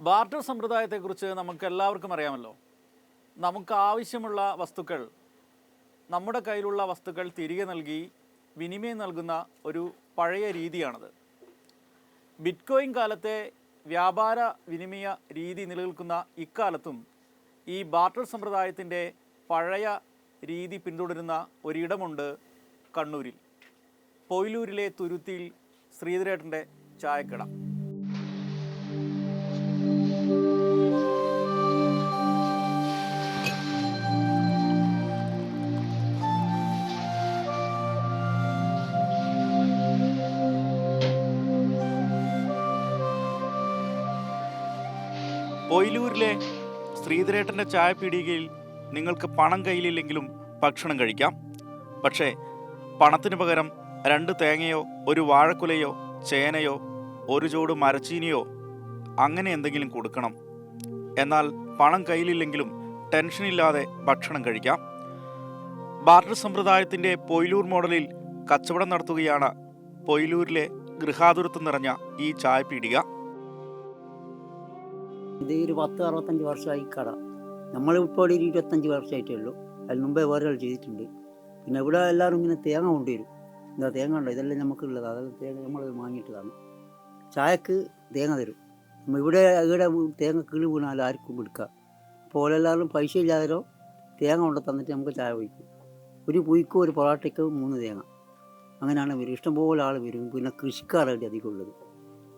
Barter സമ്പ്രദായത്തെക്കുറിച്ച് നമുക്ക് എല്ലാവർക്കും അറിയാമല്ലോ. നമുക്ക് ആവശ്യമുള്ള വസ്തുക്കൾ നമ്മുടെ കയ്യിലുള്ള വസ്തുക്കൾ തിരികെ നൽകി വിനിമയം നൽകുന്ന ഒരു പഴയ രീതിയാണത്. ബിറ്റ്കോയിൻ കാലത്തെ വ്യാപാര വിനിമയ രീതി നിലനിൽക്കുന്ന ഇക്കാലത്തും ഈ ബാർട്ടർ സമ്പ്രദായത്തിന്റെ പഴയ രീതി പിന്തുടരുന്ന ഒരിടമുണ്ട് കണ്ണൂരിൽ. പൊയിലൂരിലെ തുരുത്തിയിൽ ശ്രീധരേട്ടന്റെ ചായക്കട. പൊയിലൂരിലെ ശ്രീധരേട്ടന്റെ ചായ പീടികയിൽ നിങ്ങൾക്ക് പണം കയ്യിലില്ലെങ്കിലും ഭക്ഷണം കഴിക്കാം. പക്ഷേ പണത്തിന് പകരം രണ്ട് തേങ്ങയോ ഒരു വാഴക്കുലയോ ചേനയോ ഒരു ചോട് മരച്ചീനിയോ അങ്ങനെ എന്തെങ്കിലും കൊടുക്കണം. എന്നാൽ പണം കയ്യിലില്ലെങ്കിലും ടെൻഷനില്ലാതെ ഭക്ഷണം കഴിക്കാം. ബാർട്ടർ സമ്പ്രദായത്തിന്റെ പൊയിലൂർ മോഡലിൽ കച്ചവടം നടത്തുകയാണ് പൊയിലൂരിലെ ഗൃഹാതുരത്വം നിറഞ്ഞ ഈ ചായ പീടിക. ഇത് ഒരു പത്ത് അറുപത്തഞ്ച് വർഷമായി കട. നമ്മളിപ്പോൾ ഒരു ഇരുപത്തഞ്ച് വർഷമായിട്ടേ ഉള്ളൂ. അതിന് മുമ്പേ വേറെ ചെയ്തിട്ടുണ്ട്. പിന്നെ ഇവിടെ എല്ലാവരും ഇങ്ങനെ തേങ്ങ കൊണ്ടുവരും. എന്താ തേങ്ങ ഉണ്ടോ ഇതെല്ലാം നമുക്കുള്ളത്. അതെല്ലാം തേങ്ങ നമ്മൾ വാങ്ങിയിട്ടതാണ്. ചായക്ക് തേങ്ങ തരും. നമ്മൾ ഇവിടെ ഇവിടെ തേങ്ങ കിളി വീണാലും ആർക്കും കൊടുക്കുക അപ്പോൾ എല്ലാവരും പൈസ ഇല്ലാതോ തേങ്ങ കൊണ്ട് തന്നിട്ട് നമുക്ക് ചായ കുഴിക്കും ഒരു പുയ്ക്കും ഒരു പൊറാട്ടയ്ക്കും മൂന്ന് തേങ്ങ. അങ്ങനെയാണ് വരും ഇഷ്ടംപോലെ ആൾ വരും. പിന്നെ കൃഷിക്കാരായിട്ട് അധികം ഉള്ളത്.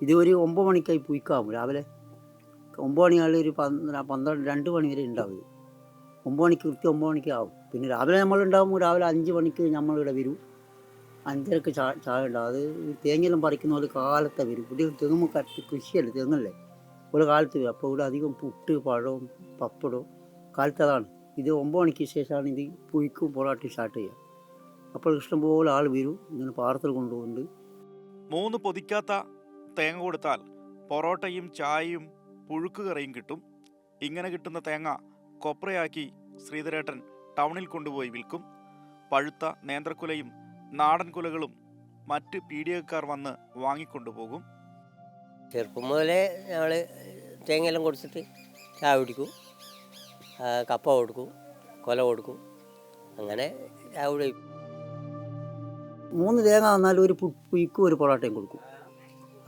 ഇത് ഒരു ഒമ്പത് മണിക്കായി പുയ്ക്കാവും രാവിലെ. ഒമ്പത് മണിയാൾ ഒരു പന്ത്ര പന്ത്രണ്ട് രണ്ട് മണി വരെ ഉണ്ടാവും. ഒമ്പത് മണിക്ക് കൃത്യം ഒമ്പത് മണിക്ക് ആവും. പിന്നെ രാവിലെ നമ്മളുണ്ടാവും രാവിലെ അഞ്ച് മണിക്ക് നമ്മളിവിടെ വരും. അഞ്ചരക്ക് ചാ ചായ ഉണ്ടാവും. അത് തേങ്ങയെല്ലാം പറിക്കുന്ന പോലെ കാലത്തെ വരും. പുതിയ തെങ്ങും കറക്റ്റ് കൃഷിയല്ലേ തെങ്ങല്ലേ? ഒരു കാലത്ത് വരും. അപ്പോൾ ഇവിടെ അധികം പുട്ട് പഴവും പപ്പടവും കാലത്ത് അതാണ്. ഇത് ഒമ്പത് മണിക്ക് ശേഷമാണ് ഇത് പുയിക്കും പൊറാട്ടി സ്റ്റാർട്ട് ചെയ്യുക. അപ്പോൾ ഇഷ്ടംപോലെ ആൾ വരും. ഇങ്ങനെ പാർസൽ കൊണ്ടുപോകുന്നുണ്ട്. മൂന്ന് പൊതിക്കാത്ത തേങ്ങ കൊടുത്താൽ പൊറോട്ടയും ചായയും പുഴുക്കുകറിയും കിട്ടും. ഇങ്ങനെ കിട്ടുന്ന തേങ്ങ കൊപ്രയാക്കി ശ്രീധരേട്ടൻ ടൗണിൽ കൊണ്ടുപോയി വിൽക്കും. പഴുത്ത നേന്ത്രക്കുലയും നാടൻ കുലകളും മറ്റ് പീഡികക്കാർ വന്ന് വാങ്ങിക്കൊണ്ടുപോകും. ചെറുപ്പം മുതലേ ഞങ്ങൾ തേങ്ങയെല്ലാം കൊടുത്തിട്ട് ചായ കുടിക്കും. കപ്പ കൊടുക്കും കൊല കൊടുക്കും. അങ്ങനെ ചായ മൂന്ന് തേങ്ങ തന്നാലും ഒരു പുയ്ക്കും ഒരു പൊറോട്ടയും കൊടുക്കും.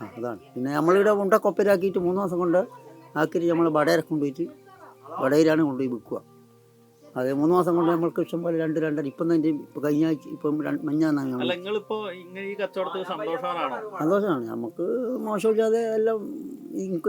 ആ അതാണ്. പിന്നെ നമ്മളിവിടെ ഉണ്ട കൊപ്പരാക്കിയിട്ട് മൂന്ന് മാസം കൊണ്ട് ആക്കിയിട്ട് നമ്മൾ വടയരെ കൊണ്ടുപോയിട്ട് വടയിലാണ് കൊണ്ടുപോയി വിൽക്കുക. അത് മൂന്ന് മാസം കൊണ്ട് നമ്മൾക്ക് ഇഷ്ടം പോലെ രണ്ട് രണ്ടര ഇപ്പം തന്നെ ഇപ്പം കഴിഞ്ഞ ആഴ്ച ഇപ്പം മഞ്ഞാന്നാണ് സന്തോഷമാണ്. നമുക്ക് മോശമില്ലാതെ എല്ലാം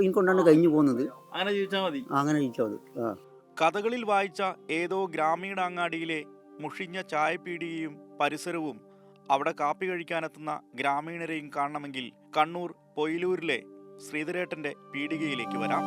ഇൻകൊണ്ടാണ് കഴിഞ്ഞു പോകുന്നത്. അങ്ങനെ ജീവിച്ചാൽ മതി. അങ്ങനെ മതി. ആ. കഥകളിൽ വായിച്ച ഏതോ ഗ്രാമീണ അങ്ങാടിയിലെ മുഷിഞ്ഞ ചായപ്പീടികയും പരിസരവും അവിടെ കാപ്പി കഴിക്കാനെത്തുന്ന ഗ്രാമീണരെയും കാണണമെങ്കിൽ കണ്ണൂർ പൊയിലൂരിലെ ശ്രീധരേട്ടന്റെ പീടികയിലേക്ക് വരാം.